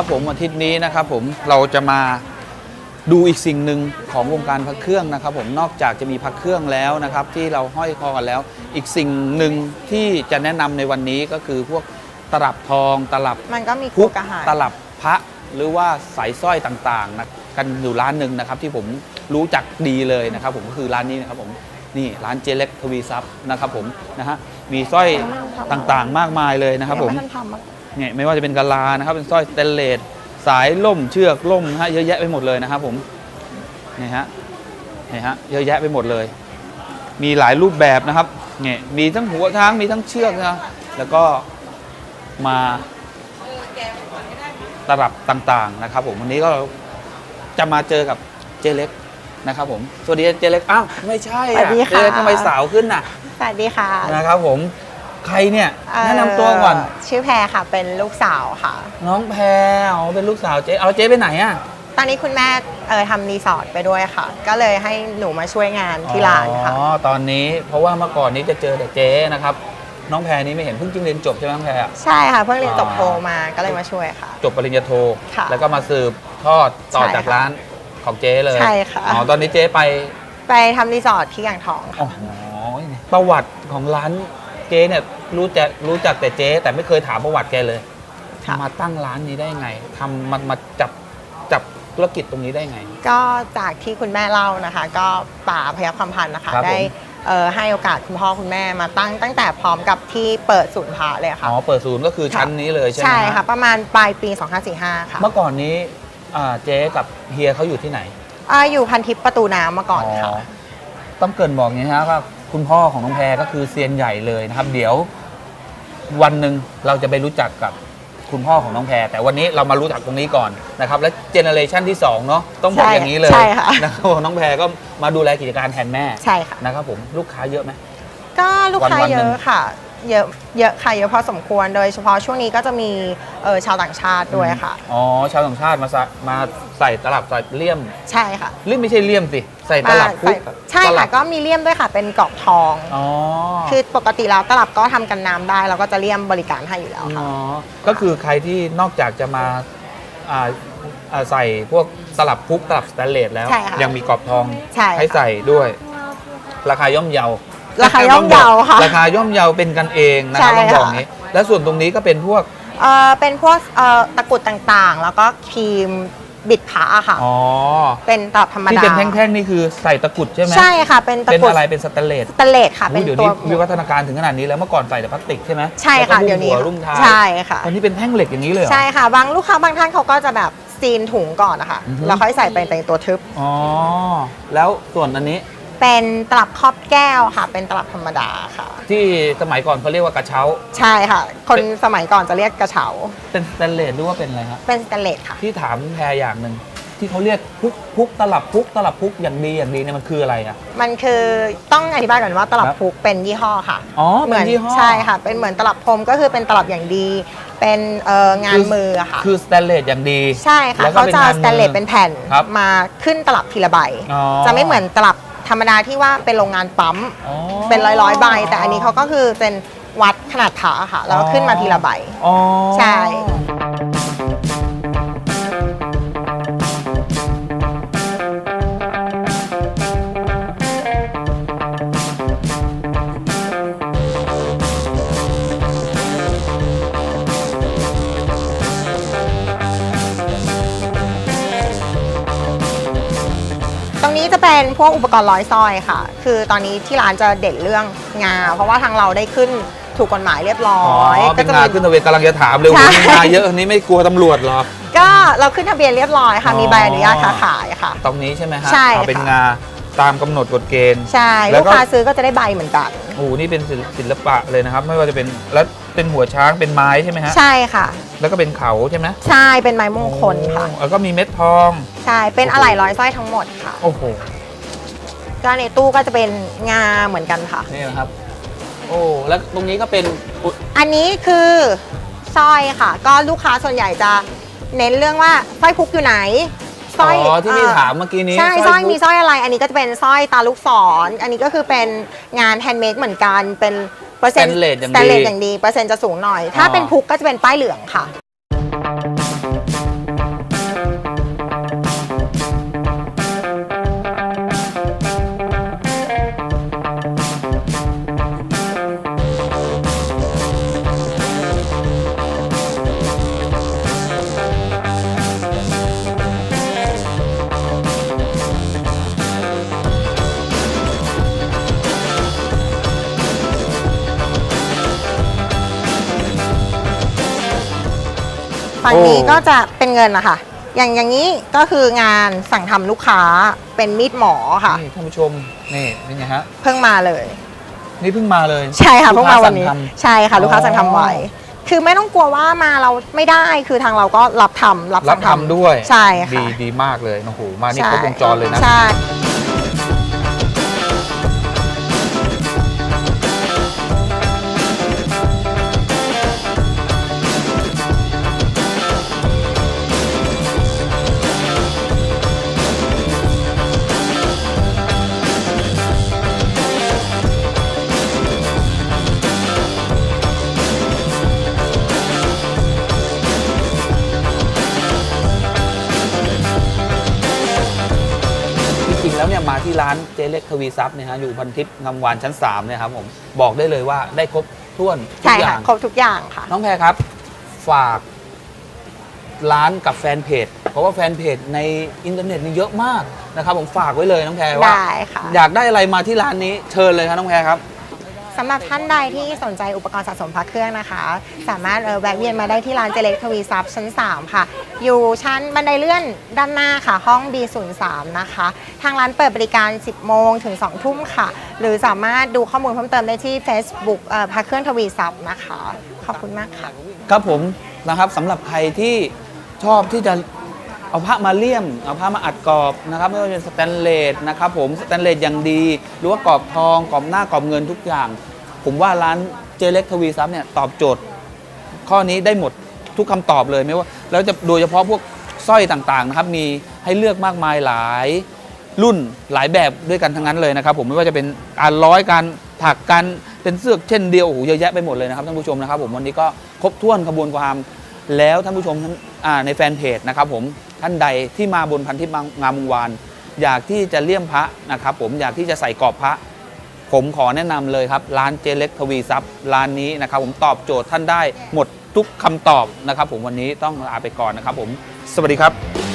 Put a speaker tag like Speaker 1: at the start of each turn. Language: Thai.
Speaker 1: ครับผมอาทิตย์นี้นะครับผมเราจะมาดูอีกสิ่งหนึ่งของวงการพระเครื่องนะครับ ผมนอกจากจะมีพระเครื่องแล้วนะครับ ที่เราห้อยคอกันแล้ว อีกสิ่งหนึ่งที่จะแนะนำในวันนี้ก็คือพวกตลับทองตลับ
Speaker 2: มันก็มี
Speaker 1: พุ
Speaker 2: คุ
Speaker 1: ก
Speaker 2: กอาหาร
Speaker 1: ตลับพระหรือว่าสายสร้อยต่างๆนะกันอยู่ร้านหนึ่งนะครับที่ผมรู้จักดีเลยนะครับ ผมก็คือร้านนี้นะครับผมนี่ร้านเจเล็กทวีซับนะครับผมนะฮะมีสร้อยต่างๆมากมายเลยนะครับผม
Speaker 2: ยังไทันทำอะ
Speaker 1: เนี่ยไม่ว่าจะเป็นกะลานะครับ เป็นสร้อยสเตนเลสสายล่มเชือกล่มนะฮะเยอะแยะไปหมดเลยนะครับผมนี่ฮะนี่ฮะเยอะแยะไปหมดเลย มีหลายรูปแบบนะครับเนี่ยมีทั้งหัวช้างมีทั้งเชือกนะแล้วก็มาตลับต่างๆนะครับ ผมวันนี้ก็จะมาเจอกับเจเล็กนะครับผมสวัสดีเจเล็กอ้าวไม่ใช่
Speaker 2: สวั
Speaker 1: อะ
Speaker 2: สดี
Speaker 1: เจ
Speaker 2: ค่ะ
Speaker 1: เล็กทำไมสาวขึ้นน่ะ
Speaker 2: สวัสดีค่ะ
Speaker 1: นะครับผม ใครเนี่ย
Speaker 2: เอ่อ
Speaker 1: แนะนำตัวก่อน
Speaker 2: ชื่อแพรค่ะ เป็นลูกสาวค่ะ
Speaker 1: น้องแพรอ๋อเป็นลูกสาวเจ๊เอาเจ๊ไปไหนอะ
Speaker 2: ตอนนี้คุณแม่เออทำรีสอร์ทไปด้วยค่ะ ก็เลยให้หนูมาช่วยงานที่ร้านค่ะ
Speaker 1: อ๋อตอนนี้เพราะว่าเมื่อก่อนนี้จะเจอแต่เจ๊นะครับ น้องแพรนี้ไม่เห็นเพิ่งจึงเรียนจบใช่ไหมน้องแพรอะ
Speaker 2: ใช่ค่ะ เพิ่งเรียนจบ
Speaker 1: อ๋อ
Speaker 2: โทมาก็เลยมาช่วยค่ะ
Speaker 1: จบปริญญาโท
Speaker 2: ค่ะ
Speaker 1: แล้วก็มาสืบทอดต่อ
Speaker 2: ใช่
Speaker 1: จาก
Speaker 2: ค่ะ
Speaker 1: ร้านของเจ๊เลย
Speaker 2: ใช่ค่ะ
Speaker 1: อ๋อตอนนี้เจ๊ไป
Speaker 2: ไปทำรีสอร์ทที่อ่างทอง
Speaker 1: อ๋
Speaker 2: ค่ะ
Speaker 1: อประวัติของร้าน เจ๊เนี่ยรู้จักรู้จักแต่เจ๊แต่ไม่เคยถามประวัติแกเลย
Speaker 2: ค่ะ
Speaker 1: มาตั้งร้านนี้ได้ไงทำมันมาจับจับธุรกิจตรงนี้ได้ไง
Speaker 2: ก็จากที่คุณแม่เล่านะคะ ก็ป่าพยัคฆ์ความพันธ์นะคะ
Speaker 1: ครับผม
Speaker 2: ได้เอ่อให้โอกาสคุณพ่อคุณแม่มาตั้งตั้งแต่พร้อมกับที่เปิดศูนย์พระเลยค่ะ
Speaker 1: อ๋อเปิดศูนย์ก็คือชั้นนี้เลยใช่ไหม
Speaker 2: ใช่
Speaker 1: ฮ
Speaker 2: ค่ะ ประมาณปลายปี 2545 ค่ะ
Speaker 1: เมื่อก่อนนี้อ่าเจ๊กับเฮียเขาอยู่ที่ไหน
Speaker 2: อาอยู่พันทิพย์ประตูน้ำมาก่อนค่ะ
Speaker 1: ต้องเกรินบอกอย่างนี้นะครับว่า คุณพ่อของน้องแพรก็คือเซียนใหญ่เลยนะครับ เดี๋ยววันหนึ่งเราจะไปรู้จักกับคุณพ่อของน้องแพรแต่วันนี้เรามารู้จักตรงนี้ก่อนนะครับและเจเนอเรชันที่2เนาะต้องบอก
Speaker 2: ใช่
Speaker 1: อย่างนี้เลย
Speaker 2: ใช่ค่ะ
Speaker 1: นะครับน้องแพรก็มาดูแลกิจการแทนแม่
Speaker 2: ใช่ค่ะ
Speaker 1: นะครับผมลูกค้าเยอะไหม
Speaker 2: ก็ลูกค้า
Speaker 1: วันๆ
Speaker 2: เย
Speaker 1: หนึ่ง
Speaker 2: อะค่ะ เยอะเยอะค่ะเยอะพอสมควร โดยเฉพาะช่วงนี้ก็จะมีเออชาวต่างชาติด้วยค่ะ
Speaker 1: อ๋อชาวต่างชาติมาใส่มาใส่ตลับใส่เลี่ยม
Speaker 2: ใช่ค่ะ
Speaker 1: เลี่ยมไม่ใช่เลี่ยมสิใส่ตลับ
Speaker 2: มา
Speaker 1: พุ
Speaker 2: ใส่
Speaker 1: ก
Speaker 2: ใช่
Speaker 1: ตลั
Speaker 2: ค่ะ
Speaker 1: บ
Speaker 2: ก็มีเลี่ยมด้วยค่ะ เป็นกรอบทอง
Speaker 1: อ๋อ
Speaker 2: คือปกติแล้วตลับก็ทำกันน้ำได้ เราก็จะเลี่ยมบริการให้อยู่แล้ว
Speaker 1: อ๋
Speaker 2: ค่ะ
Speaker 1: อก็คือใครที่นอกจากจะมาอ่าอ่าใส่พวกตลับพุกตลับสแตนเลสแล้ว
Speaker 2: ใช่ค่ะ
Speaker 1: ยังมีกรอบทอง
Speaker 2: ใช่ค่ะ
Speaker 1: ให้ใส่ด้วย ราคาย่อมเยา
Speaker 2: ราคาย่อมเยาค่ะ
Speaker 1: ราคาย่อมเยาเป็นกันเองนะครับ
Speaker 2: ใช่
Speaker 1: ต้องบอก
Speaker 2: ค่ะ
Speaker 1: อย่างนี้ แล้วส่วนตรงนี้ก็เป็นพวก
Speaker 2: เออเป็นพวกเออตะกรุดต่างๆ แล้วก็ครีมบิดผาค่ะ
Speaker 1: อ๋อ
Speaker 2: เป็นตลับธรรมดา
Speaker 1: ที่เป็นแท่งๆนี่คือใส่ตะกรุดใช่ไหม
Speaker 2: ใช่ค่ะเป็นตะ
Speaker 1: เป็น
Speaker 2: กรุด
Speaker 1: อะไรเป็นสแตนเลส
Speaker 2: สแตนเลสค่ะ
Speaker 1: อุ๊
Speaker 2: เป็
Speaker 1: ย
Speaker 2: น
Speaker 1: เดี๋ยว
Speaker 2: ตั
Speaker 1: นี้
Speaker 2: ว
Speaker 1: วิวัฒนาการถึงขนาดนี้แล้วเมื่อก่อนใส่แต่พลาสติกใช่ไหม
Speaker 2: ใช่ค่ะ
Speaker 1: แล้วก็
Speaker 2: เดี๋ยวนี้
Speaker 1: หุ้มหัรุ่มท้าย
Speaker 2: ใช่ค่ะ
Speaker 1: ตอนนี้เป็นแท่งเหล็กอย่างนี้เลยเหรอ
Speaker 2: ใช่ค่ะบางลูกค้าบางท่านเขาก็จะแบบซีนถุงก่อนนะคะ
Speaker 1: อือฮึ
Speaker 2: แล้วค่อยใส่ไปในตัวทึบ
Speaker 1: อ๋อแล้วส่วนอันนี้
Speaker 2: เป็นตลับครอบแก้วค่ะ เป็นตลับธรรมดาค่ะ
Speaker 1: ที่สมัยก่อนเขาเรียกว่ากระเช้า
Speaker 2: ใช่ค่ะ คนสมัยก่อนจะเรียกกระเฉา
Speaker 1: เป็นสแตนเลสหรือว่าเป็นอะไรครับ
Speaker 2: เป็นสแตนเลสค่ะ
Speaker 1: ที่ถามแพรอย่างหนึ่งที่เขาเรียกพุกพุกตลับพุกตลับพุกอย่างดีอย่างดีเนี่ยมันคืออะไรอะ
Speaker 2: มันคือต้องอธิบายก่อนว่าตลับ
Speaker 1: ครับ
Speaker 2: พุกเป็นยี่ห้อค่ะ
Speaker 1: อ๋อ
Speaker 2: เห
Speaker 1: เป็น
Speaker 2: มืน
Speaker 1: ยี่ห้อ
Speaker 2: ใช่ค่ะ เป็นเหมือนตลับพรมก็คือเป็นตลับอย่างดี เป็นเอ่องานมืออะค่ะ
Speaker 1: คือสแตนเลสอย่างดี
Speaker 2: ใช่ค่ะ
Speaker 1: แล้วก็
Speaker 2: เขา
Speaker 1: เป็น
Speaker 2: จะ
Speaker 1: งานมือ
Speaker 2: สแตนเลสเป็นแผ่น
Speaker 1: ครับ
Speaker 2: มาขึ้นตลับทีละใบ
Speaker 1: อ๋อ
Speaker 2: จะไม่เหมือนตลับ ธรรมดาที่ว่าเป็นโรงงานปั๊ม
Speaker 1: อ๋อ
Speaker 2: เป็นร้อยร้อยๆใบ แต่อันนี้เขาก็คือเป็นวัดขนาดถาค่ะแล้วก็ขึ้นมาทีละใบ
Speaker 1: อ๋อ
Speaker 2: ใช่ รงนี้จะเป็นพวกอุปกรณ์ร้อยสร้อยค่ะ คือตอนนี้ที่ร้านจะเด่นเรื่องงา เพราะว่าทางเราได้ขึ้นถูกกฎหมายเรียบร้อ
Speaker 1: อ๋อยเป็น
Speaker 2: จะ
Speaker 1: งาน
Speaker 2: มี
Speaker 1: ขึ้นทะเบียนกำลังจะถามเลย
Speaker 2: ใช่
Speaker 1: ว่ามีงานเยอะอันนี้ไม่กลัวตำรวจเหรอ
Speaker 2: ก็เราขึ้นทะเบียนเรียบร้อยค่ะ มีใบอนุญาต
Speaker 1: อ๋อ
Speaker 2: ค้าขายค่ะ
Speaker 1: ตรงนี้ใช่ไหมฮะ
Speaker 2: ใช่
Speaker 1: เอาเป็น
Speaker 2: ค่ะ
Speaker 1: งาตามกำหนดกฎเกณฑ์
Speaker 2: ใช่
Speaker 1: แล้
Speaker 2: ลู
Speaker 1: ว
Speaker 2: ก
Speaker 1: ก็
Speaker 2: ค้าซื้อก็จะได้ใบเหมือนกัน
Speaker 1: โอ้โหนี่เป็นศิลศิลปะเลยนะครับ ไม่ว่าจะเป็นแล้วเป็นหัวช้างเป็นไม้ใช่ไหมฮะ
Speaker 2: ใช่ค่ะ
Speaker 1: แล้วก็เป็นเขาใช่ไหม
Speaker 2: ใช่เป็นไม้มงคลค่ะ
Speaker 1: โอ้แล้วก็มีเม็ดทอง
Speaker 2: ใช่เป็นอะไหล่ร้อยสร้อยทั้งหมดค่ะ
Speaker 1: โอ้โห
Speaker 2: ก็ในตู้ก็จะเป็นงาเหมือนกันค่ะ
Speaker 1: นี่นะครับ โอ้แล้วตรงนี้ก็เป็นอุ
Speaker 2: อันนี้คือสร้อยค่ะ ก็ลูกค้าส่วนใหญ่จะเน้นเรื่องว่าสร้อยพุกอยู่ไหนสร้อย
Speaker 1: อ๋อที่พี่
Speaker 2: เอ่อ
Speaker 1: ถามเมื่อกี้นี้
Speaker 2: ใช่สร้อยมี
Speaker 1: พุก
Speaker 2: สร้อยอะไร อันนี้ก็จะเป็นสร้อยตาลูกศร อันนี้ก็คือเป็นงานแฮนด์เมดเหมือนกันเป็น เปอร์เซ็นต์
Speaker 1: Stainless อย่างดี
Speaker 2: สแตนเลสอย่างดี เปอร์เซ็นต์จะสูงหน่อย ถ้า
Speaker 1: อ๋อ
Speaker 2: เป็นพุกก็จะเป็นป้ายเหลืองค่ะ ฝั่งนี้ก็จะเป็นเงินนะคะอย่างอย่างนี้ก็คืองานสั่งทำลูกค้าเป็นมีดหมอค่ะ
Speaker 1: นี่ท่านผู้ชมนี่เป็นไงฮะ
Speaker 2: เพิ่งมาเลย
Speaker 1: นี่เพิ่งมาเลย
Speaker 2: ใช่ค่ะ
Speaker 1: ลู
Speaker 2: เพิ่
Speaker 1: ก
Speaker 2: ง
Speaker 1: ค้
Speaker 2: มาวันนี้
Speaker 1: สั่งท
Speaker 2: ใช่ค่ะ ลูกค้า
Speaker 1: อ๋อ
Speaker 2: สั่งทำไว้คือไม่ต้องกลัวว่ามาเราไม่ได้คือทางเราก็รับทำรับำ
Speaker 1: รับ
Speaker 2: สั่ง
Speaker 1: ทำด้วย
Speaker 2: ใช่
Speaker 1: ดี
Speaker 2: ค่ะ
Speaker 1: ดีมากเลยโอ้โหมานี่
Speaker 2: ใช่
Speaker 1: ครบวงจรเลยนะ
Speaker 2: ใช่
Speaker 1: มาที่ร้านเจเล็กทวีทรัพย์เนี่ยฮะอยู่พันทิพย์งามวานชั้น3เนี่ยครับผมบอกได้เลยว่าได้ครบถ้วนทุ
Speaker 2: ใช่
Speaker 1: กอ
Speaker 2: ค่ะ
Speaker 1: ย่าง
Speaker 2: ครบทุกอย่างค่ะ
Speaker 1: น้องแพรครับ ฝากร้านกับแฟนเพจ เพราะว่าแฟนเพจในอินเทอร์เน็ตนี่เยอะมากนะครับผมฝากไว้เลยน้องแพรว่า
Speaker 2: ได้ค่ะ
Speaker 1: อยากได้อะไรมาที่ร้านนี้เชิญเลยครับน้องแพรครับ
Speaker 2: สำหรับท่านใดที่สนใจอุปกรณ์สะสมพระเครื่องนะคะ สามารถแวะเวียนมาได้ที่ร้านเจเล็กทวีทรัพย์ชั้น 3 ค่ะ อยู่ชั้นบันไดเลื่อนด้านหน้าค่ะ ห้อง B03 นะคะ ทางร้านเปิดบริการ 10 โมงถึง 2 ทุ่มค่ะ หรือสามารถดูข้อมูลเพิ่มเติมได้ที่ Facebook พระเครื่องทวีทรัพย์นะคะ ขอบคุณมากค่ะ
Speaker 1: ครับผมนะครับสำหรับใครที่ชอบที่จะ เอาผ้ามาเลี่ยม เอาผ้ามาอัดกรอบนะครับไม่ว่าจะเป็นสแตนเลสนะครับผมสแตนเลสอย่างดี หรือว่ากรอบทองกรอบหน้ากรอบเงินทุกอย่าง ผมว่าร้านเจเล็กทวีซับเนี่ยตอบโจทย์ ข้อนี้ได้หมดทุกคำตอบเลยไม่ว่าแล้วจะโดยเฉพาะพวกสร้อยต่างๆนะครับมีให้เลือกมากมายหลายรุ่นหลายแบบด้วยกันทั้งนั้นเลยนะครับ ผมไม่ว่าจะเป็นการร้อยการถักการเป็นเสื้อเช่นเดียวโอ้โหเยอะแยะไปหมดเลยนะครับท่านผู้ชมนะครับ ผมวันนี้ก็ครบถ้วนขบวนความแล้วท่านผู้ชมในแฟนเพจนะครับ ผม ท่านใดที่มาบนพันทิพย์งามวงวานอยากที่จะเลี่ยมพระนะครับ ผมอยากที่จะใส่กรอบพระ ผมขอแนะนำเลยครับ ร้านเจเล็กทวีทรัพย์ร้านนี้นะครับ ผมตอบโจทย์ท่านได้หมดทุกคำตอบนะครับ ผมวันนี้ต้องลาไปก่อนนะครับ ผมสวัสดีครับ